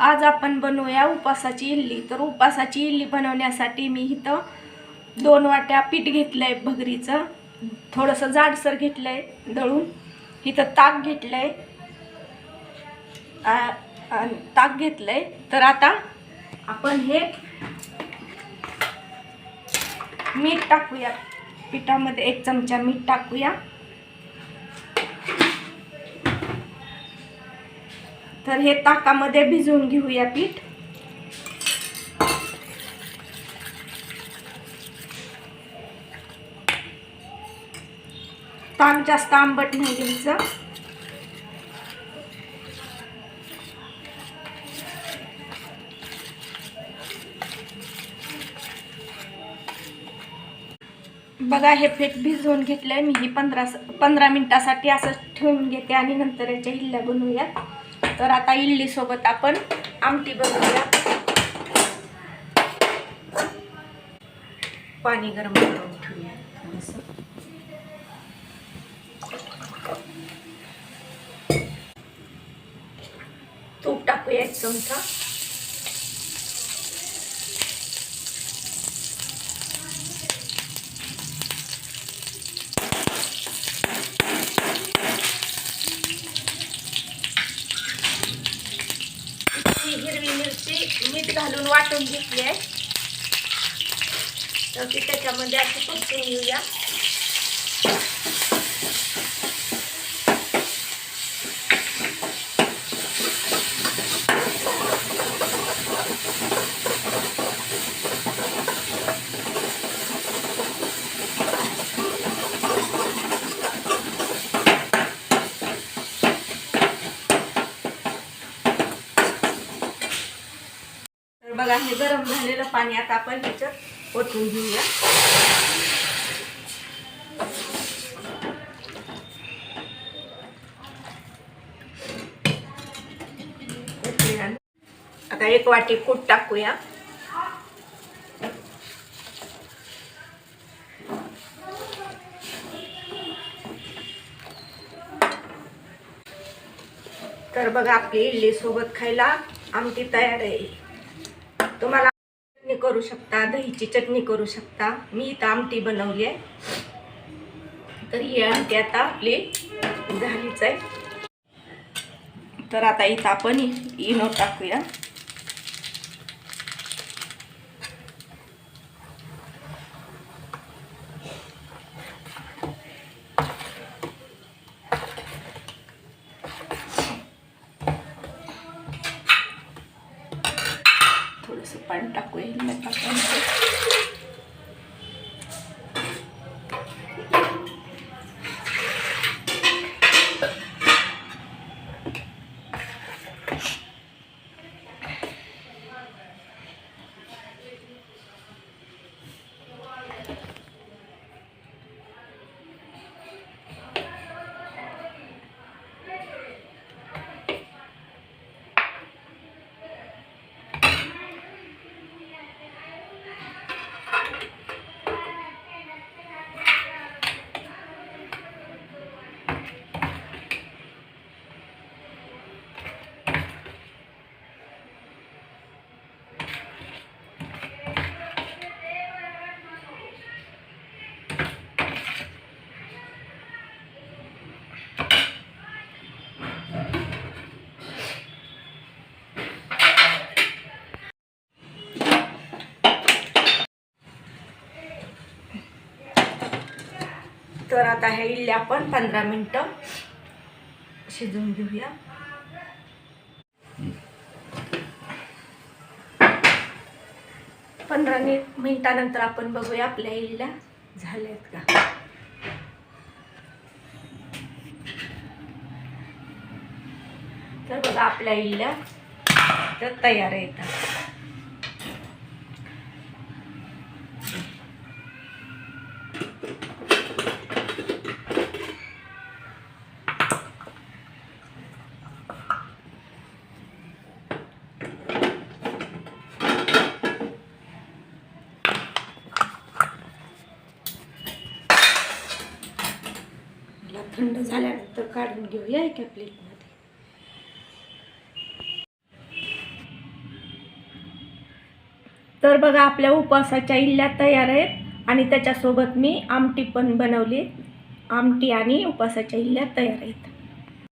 आज आपण बनवूया उपासाची इडली. तर उपासाची इडली बनवण्यासाठी मी इथं दोन वाट्या पीठ घेतलं आहे भगरीचं. थोडंसं जाडसर घेतलं आहे दळून. इथं ताक घेतलं आहे ताक घेतलं आहे तर आता आपण हे मीठ टाकूया. पिठामध्ये एक चमचा मीठ टाकूया. तर हे ताकामध्ये भिजवून घेऊया पीठ. ताक जास्त आंबट नाही घ्यायचं. बघा हे पीठ भिजवून घेतलंय. मी ही पंधरा पंधरा मिनिटासाठी असं ठेवून घेते आणि नंतर याच्या हिल्ल्या बनवूया तर आता इडलीसोबत आपण आमटी बनवूया. पाणी गरम करून ठेवूया. तूप टाकूया एक चमचा. मीठ घालून वाटून घेतली आहे तर ती त्याच्यामध्ये अशी परतून घेऊया तर बघा हे गरम झालेलं पाणी आता आपण त्याच्यात ओतून घेऊया. आता एक वाटी कूट टाकूया. तर बघा आपली इडली सोबत खायला आमटी तयार आहे. तुम्हाला चटणी करू शकता दहीची चटणी करू शकता. मी इथं आमटी बनवली आहे. तर ही आमटी आता आपली झालीच आहे. तर आता इथं आपण इनो टाकूया थोडंसं पाणी टाकूया. तर आता ह्या इडल्या आपण पंधरा मिनटं शिजवून घेऊया. पंधरा मिनिटानंतर आपण बघूया आपल्या इडल्या झाल्यात का. तर बघा आपल्या इडल्या तर तयार येतात थंड झाल्यानंतर काढून घेऊया एका प्लेटमध्ये. तर बघा आपल्या उपवासाच्या इल्ल्या तयार आहेत आणि त्याच्यासोबत मी आमटी पण बनवली. आमटी आणि उपवासाच्या इल्ल्या तयार आहेत.